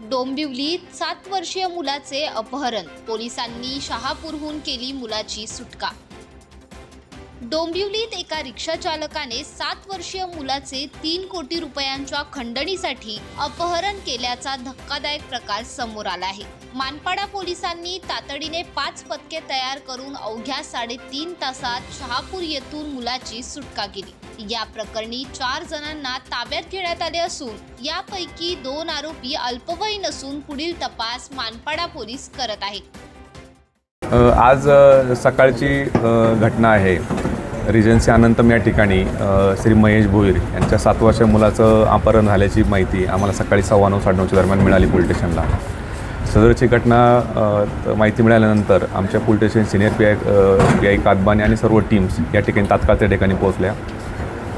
डोंबिवलीत सात वर्षीय मुलाचे अपहरण. पोलिसांनी शहापूरहून केली मुलाची सुटका. डोंबिवलीत एका रिक्षा चालकाने सात वर्षीय मुलाचे तीन कोटी रुपयांच्या खंडणीसाठी अपहरण केल्याचा धक्कादायक प्रकार समोर आला आहे. मानपाडा पोलिसांनी तातडीने पाच पथके तयार करून अवघ्या साडेतीन तासात शहापूर येथून मुलाची सुटका केली. या प्रकरणी चार जणांना ताब्यात घेण्यात आले असून यापैकी दोन आरोपी अल्पवयीन असून पुढील तपास मानपाडा पोलीस करत आहेत. आज सकाळची घटना आहे. रिजन्सी अनंतम या ठिकाणी श्री महेश भोईर यांच्या सात वर्षीय मुलाचं अपहरण झाल्याची माहिती आम्हाला सकाळी सव्वा नऊ साडेनऊच्या दरम्यान मिळाली पोलीस स्टेशनला सदरची घटना माहिती मिळाल्यानंतर आमच्या police station senior P I P I Kadbane आणि सर्व टीम्स या ठिकाणी तात्काळ त्या ठिकाणी पोहोचल्या.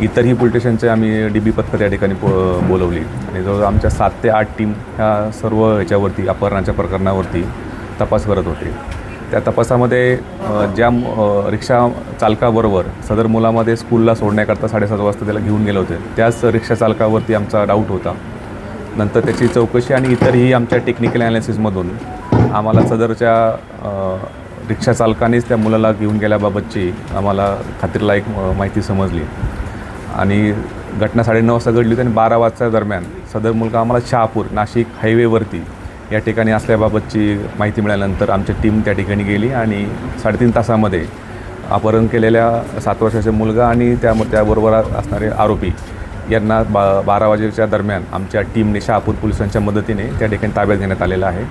इतरही पोलीस स्टेशनचे आम्ही डी बी पथकं त्या ठिकाणी पो बोलवली. आणि जवळ आमच्या सात ते आठ टीम ह्या सर्व ह्याच्यावरती अपहरणाच्या प्रकरणावरती तपास करत होते. त्या तपासामध्ये ज्या रिक्षा चालकाबरोबर सदर मुलामध्ये स्कूलला सोडण्याकरता साडेसात वाजता त्याला घेऊन गेले होते त्याच रिक्षा चालकावरती आमचा डाऊट होता. नंतर त्याची चौकशी आणि इतरही आमच्या टेक्निकल ॲनालिसिसमधून आम्हाला सदरच्या रिक्षा चालकानेच त्या मुलाला घेऊन गेल्याबाबतची आम्हाला खात्रीला एक माहिती समजली. आणि घटना साडेनऊ वाजता घडली होती आणि बारा वाजता दरम्यान सदर मुलगा आम्हाला शहापूर नाशिक हायवेवरती या ठिकाणी असल्याबाबतची माहिती मिळाल्यानंतर आमची टीम त्या ठिकाणी गेली आणि साडेतीन तासामध्ये अपहरण केलेल्या सात वर्षाचा मुलगा आणि त्या त्याबरोबर असणारे आरोपी यांना बा बारा वाजेच्या दरम्यान आमच्या टीमने शहापूर पोलिसांच्या मदतीने त्या ठिकाणी ताब्यात घेण्यात आलेला आहे.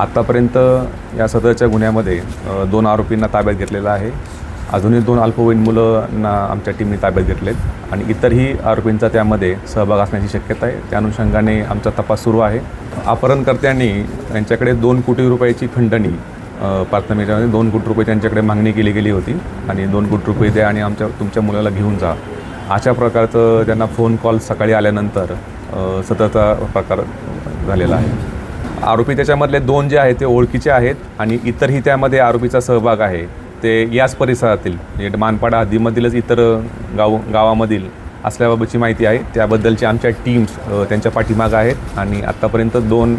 आत्तापर्यंत या सदरच्या गुन्ह्यामध्ये दोन आरोपींना ताब्यात घेतलेला आहे. अजूनही दोन अल्पवयीन मुलांना आमच्या टीमने ताब्यात घेतलेत. आणि इतरही आरोपींचा त्यामध्ये सहभाग असण्याची शक्यता आहे. त्या अनुषंगाने आमचा तपास सुरू आहे. अपहरणकर्त्यांनी त्यांच्याकडे दोन कोटी रुपयाची खंडणी प्राथमिकच्यामध्ये दोन कोटी रुपये त्यांच्याकडे मागणी केली गेली होती. आणि दोन कोटी रुपये द्या आणि आमच्या तुमच्या मुलाला घेऊन जा. अशा प्रकारचं त्यांना फोन कॉल सकाळी आल्यानंतर सततचा प्रकार झालेला आहे. आरोपी त्याच्यामधले दोन जे आहेत ते ओळखीचे आहेत. आणि इतरही त्यामध्ये आरोपीचा सहभाग आहे. ते याच परिसरातील म्हणजे मानपाडा हद्दीमधीलच इतर गाव गावामधील असल्याबाबतची माहिती आहे. त्याबद्दलची आमच्या टीम्स त्यांच्या पाठीमागं आहेत आणि आत्तापर्यंत दोन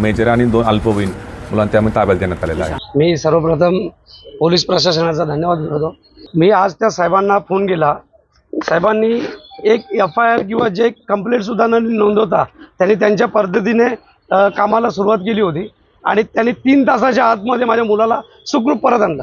मेजर आणि दोन अल्पवयीन मुलांना त्यामध्ये ताब्यात देण्यात आलेला आहे. मी सर्वप्रथम पोलीस प्रशासनाचा धन्यवाद करतो. मी आज त्या साहेबांना फोन केला. साहेबांनी एक एफ आय आर किंवा जे कंप्लेंटसुद्धा न नोंदवता त्यांनी त्यांच्या पद्धतीने कामाला सुरुवात केली होती आणि त्यांनी तीन तासाच्या आतमध्ये माझ्या मुलाला सुखरूप परत आणला.